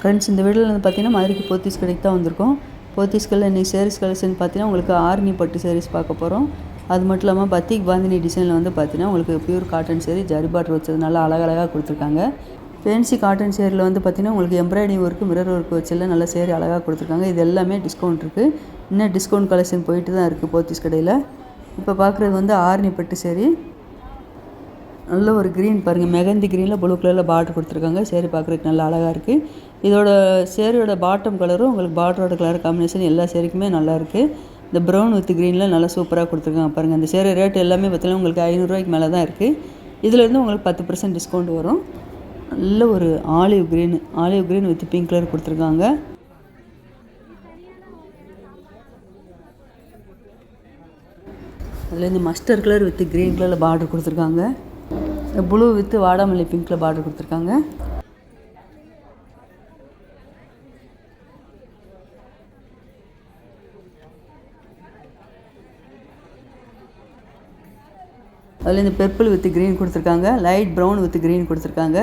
Friends இந்த வீடியோவில் வந்து பார்த்தீங்கன்னா மதுரைக்கு போத்தீஸ் கடைக்கு தான் வந்திருக்கோம். போத்தீஸ்களில் இன்றைக்கி சேரீஸ் கலெக்ஷன் பார்த்தீங்கன்னா உங்களுக்கு ஆர்னி பட்டு சேரீஸ் பார்க்க போகிறோம் அது மட்டும் இல்லாமல் பத்திக் பாந்தினி டிசைனில் வந்து பார்த்தீங்கன்னா உங்களுக்கு பியூர் காட்டன் சேரீ ஜரி வச்சது நல்லா அழகழகாக கொடுத்துருக்காங்க. ஃபேன்சி காட்டன் சேரில் வந்து பார்த்தீங்கன்னா உங்களுக்கு எம்ப்ராய்டிங் ஒர்க்கு மிரர் ஒர்க் வச்செல்லாம் நல்லா சேரீ அழகாக கொடுத்துருக்காங்க. இது எல்லாமே டிஸ்கவுண்ட் இருக்குது இன்னும் டிஸ்கவுண்ட் கலெக்ஷன் போயிட்டு தான் இருக்குது போத்தீஸ் கடையில். இப்போ பார்க்குறது வந்து ஆர்னி பட்டு சேரீ நல்ல ஒரு க்ரீன் பாருங்கள் மெகந்தி க்ரீனில் ப்ளூ கலரில் பார்டர் கொடுத்துருக்காங்க. சேரீ பார்க்குறதுக்கு நல்லா அழகாக இருக்குது இதோட சேரீயோட பாட்டம் கலரும் உங்களுக்கு பார்டரோட கலர் காம்பினேஷன் எல்லா சேரீக்குமே நல்லா இருக்குது இந்த ப்ரௌன் வித் க்ரீனில் நல்லா சூப்பராக கொடுத்துருக்காங்க பாருங்கள் இந்த சேரீ ரேட் எல்லாமே பார்த்தீங்கன்னா உங்களுக்கு ஐநூறுரூவாய்க்கு மேலே தான் இருக்குது இதுலேருந்து உங்களுக்கு பத்து பர்சன்ட் டிஸ்கவுண்ட் வரும். நல்ல ஒரு olive green olive green with pink colour கொடுத்துருக்காங்க. அதில் இந்த மஸ்டர் கலர் வித் க்ரீன் கலரில் பார்டர் கொடுத்துருக்காங்க. ப்ளூ வித்து வாடாமல்லி பிங்க்கில் பார்டர் கொடுத்துருக்காங்க. அதில் இந்த பெர்பிள் வித் க்ரீன் கொடுத்துருக்காங்க. லைட் ப்ரௌன் வித் க்ரீன் கொடுத்துருக்காங்க.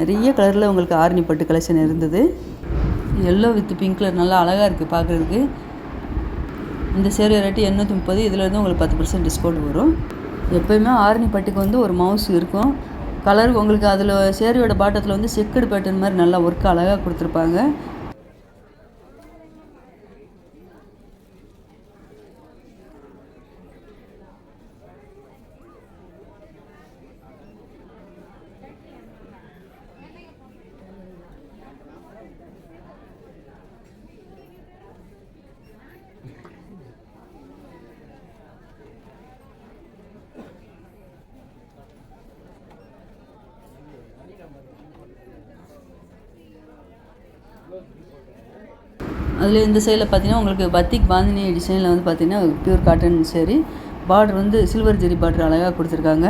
நிறைய கலரில் உங்களுக்கு ஆரணி பட்டு கலெக்ஷன் இருந்தது. எல்லோ வித் பிங்க் கலர் நல்லா அழகாக இருக்குது பார்க்குறதுக்கு இந்த சேரீ ரேட்டு எண்ணூற்றி முப்பது இதில் இருந்து உங்களுக்கு பத்து பர்சன்ட் டிஸ்கவுண்ட் வரும். எப்போயுமே ஆரணி பட்டிக்கு வந்து ஒரு மவுஸ் இருக்கும். கலர் உங்களுக்கு அதில் சேரியோட பாட்டத்தில் வந்து செக்குடு பேட்டர்ன் மாதிரி நல்லா ஒர்க் அழகாக கொடுத்துருப்பாங்க. அதில் இந்த சைடில் பார்த்தீங்கன்னா உங்களுக்கு பத்திக் பாந்தினி டிசைனில் வந்து பார்த்தீங்கன்னா பியூர் காட்டன் சரி பார்டர் வந்து சில்வர் ஜெரி பார்டர் அழகாக கொடுத்துருக்காங்க.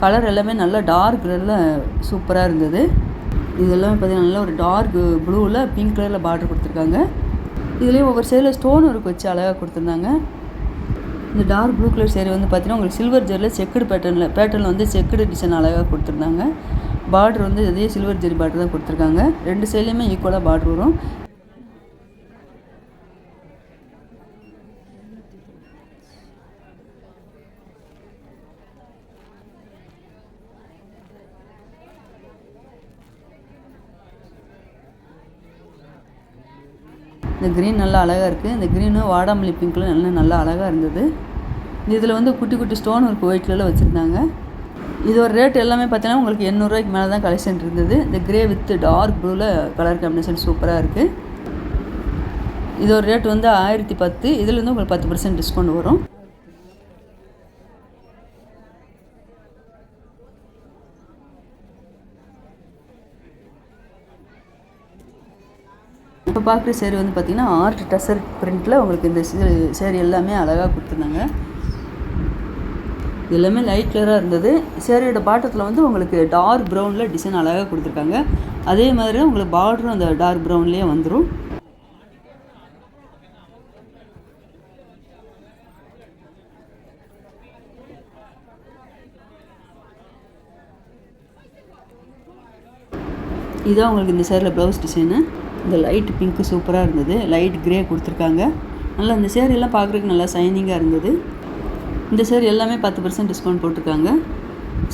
கலர் எல்லாமே நல்லா டார்க் கலரில் சூப்பராக இருந்தது. இது எல்லாமே பார்த்தீங்கன்னா நல்லா ஒரு டார்க் ப்ளூவில் பிங்க் கலரில் பார்டர் கொடுத்துருக்காங்க. இதுலேயும் ஒவ்வொரு சைடில் ஸ்டோன் ஒர்க் வச்சு அழகாக கொடுத்துருந்தாங்க. இந்த டார்க் ப்ளூ கலர் சேரீ வந்து பார்த்தீங்கன்னா உங்களுக்கு சில்வர் ஜெரியில் செக்குடு பேட்டர்னில் பேட்டர்னில் வந்து செக்குடு டிசைன் அழகாக கொடுத்துருந்தாங்க. பார்டர் வந்து இதே சில்வர் ஜெரி பார்டர் தான் கொடுத்துருக்காங்க. ரெண்டு சைட்லேயுமே ஈக்குவலாக பார்டர் வரும். இந்த க்ரீன் நல்லா அழகாக இருக்குது இந்த க்ரீனும் வாடாமல்லி பிங்க்கில் நல்லா நல்லா அழகாக இருந்தது. இதில் வந்து குட்டி குட்டி ஸ்டோன் ஒரு ஒயிட் கலரில் வச்சுருந்தாங்க. இதோட ரேட் எல்லாமே பார்த்தீங்கன்னா உங்களுக்கு எண்ணூறுரூவாய்க்கு மேலே தான் கலெக்ஷன் இருந்தது. இந்த க்ரே வித் டார்க் ப்ளூவில் கலர் காம்பினேஷன் சூப்பராக இருக்குது இதோட ரேட் வந்து ஆயிரத்தி பத்து. இதில் வந்து உங்களுக்கு பத்து பர்சன்ட் டிஸ்கவுண்ட் வரும். இப்போ பார்க்குற சேரீ வந்து பார்த்திங்கன்னா ஆர்ட் டசர் பிரிண்ட்டில் உங்களுக்கு இந்த சேரீ எல்லாமே அழகாக கொடுத்துருந்தாங்க. இது எல்லாமே லைட் கலராக இருந்தது. சேரீயோட பாட்டத்தில் வந்து உங்களுக்கு டார்க் ப்ரௌனில் டிசைன் அழகாக கொடுத்துருக்காங்க. அதே மாதிரி உங்களுக்கு பார்டரும் அந்த டார்க் ப்ரௌன்லேயே வந்துடும் இதுதான் உங்களுக்கு இந்த சேரில் ப்ளவுஸ் டிசைனு இந்த லைட் பிங்க்கு சூப்பராக இருந்தது. லைட் க்ரே கொடுத்துருக்காங்க. நல்லா இந்த சேரீலாம் பார்க்குறதுக்கு நல்லா சைனிங்காக இருந்தது. இந்த சேரீ எல்லாமே பத்து பர்சன்ட் டிஸ்கவுண்ட் போட்டிருக்காங்க.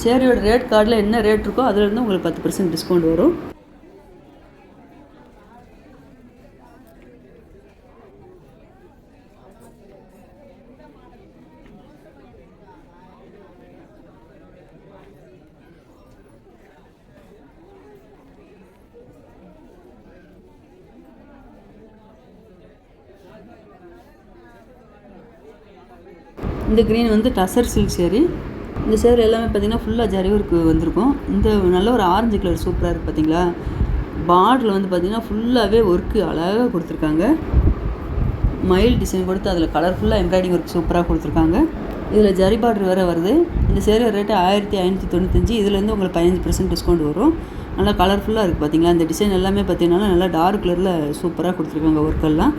சேரீயோட ரேட் கார்டில் என்ன ரேட் இருக்கோ அதுலேருந்து உங்களுக்கு பத்து பர்சன்ட் டிஸ்கவுண்ட் வரும். இந்த க்ரீன் வந்து டசர் சில்க் சேரீ இந்த சேர் எல்லாமே பார்த்திங்கன்னா ஃபுல்லாக ஜரி ஒர்க்கு வந்திருக்கும். இந்த நல்ல ஒரு ஆரஞ்சு கலர் சூப்பராக இருக்குது பார்த்தீங்களா பார்டரில் வந்து பார்த்திங்கன்னா ஃபுல்லாகவே ஒர்க்கு அழகாக கொடுத்துருக்காங்க. மயில் டிசைன் கொடுத்து அதில் கலர்ஃபுல்லாக எம்ப்ராய்டிங் ஒர்க் சூப்பராக கொடுத்துருக்காங்க. இதில் ஜரி பார்டர் வேறு வருது. இந்த சேரீ ரேட்டு ஆயிரத்தி ஐநூற்றி தொண்ணூத்தஞ்சு. இதுலேருந்து உங்களுக்கு பதினஞ்சு பர்சன்ட் டிஸ்கவுண்ட் வரும். நல்லா கலர்ஃபுல்லாக இருக்குது பார்த்தீங்களா இந்த டிசைன் எல்லாமே பார்த்தீங்கன்னா நல்லா டார்க் கலரில் சூப்பராக கொடுத்துருக்காங்க ஒர்க்கெல்லாம்